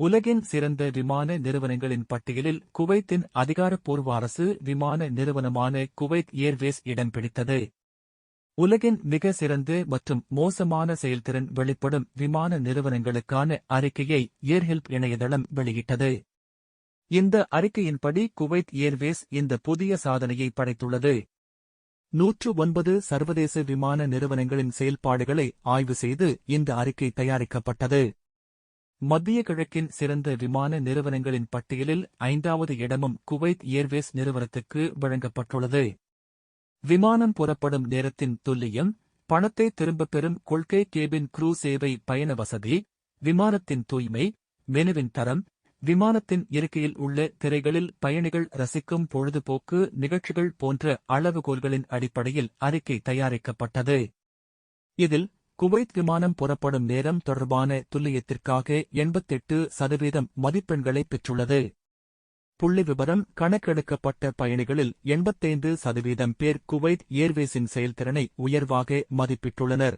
உலகின் சிறந்த விமான நிறுவனங்களின் பட்டியலில் குவைத்தின் அதிகாரப்பூர்வ அரசு விமான நிறுவனமான குவைத் ஏர்வேஸ் இடம் பிடித்தது. உலகின் மிக சிறந்த மற்றும் மோசமான செயல்திறன் வெளிப்படும் விமான நிறுவனங்களுக்கான அறிக்கையை ஏர்ஹெல்ப் இணையதளம் வெளியிட்டது. இந்த அறிக்கையின்படி குவைத் ஏர்வேஸ் இந்த புதிய சாதனையை படைத்துள்ளது. நூற்று ஒன்பது சர்வதேச விமான நிறுவனங்களின் செயல்பாடுகளை ஆய்வு செய்து இந்த அறிக்கை தயாரிக்கப்பட்டது. மத்திய கிழக்கின் சிறந்த விமான நிறுவனங்களின் பட்டியலில் ஐந்தாவது இடமும் குவைத் ஏர்வேஸ் நிறுவனத்துக்கு வழங்கப்பட்டுள்ளது. விமானம் புறப்படும் நேரத்தின் துல்லியம் பணத்தை திரும்பப் பெறும் கொள்கை கேபின் குரூ சேவை பயண வசதி விமானத்தின் தூய்மை மெனுவின் தரம் விமானத்தின் இருக்கையில் உள்ள திரைகளில் பயணிகள் ரசிக்கும் பொழுதுபோக்கு நிகழ்ச்சிகள் போன்ற அளவுகோல்களின் அடிப்படையில் அறிக்கை தயாரிக்கப்பட்டது. இதில் குவைத் விமானம் புறப்படும் நேரம் தொடர்பான துல்லியத்திற்காக எண்பத்தெட்டு சதவீதம் மதிப்பெண்களை பெற்றுள்ளது. புள்ளி விபரம் கணக்கெடுக்கப்பட்ட பயணிகளில் எண்பத்தைந்து சதவீதம் பேர் குவைத் ஏர்வேஸின் செயல்திறனை உயர்வாக மதிப்பிட்டுள்ளனர்.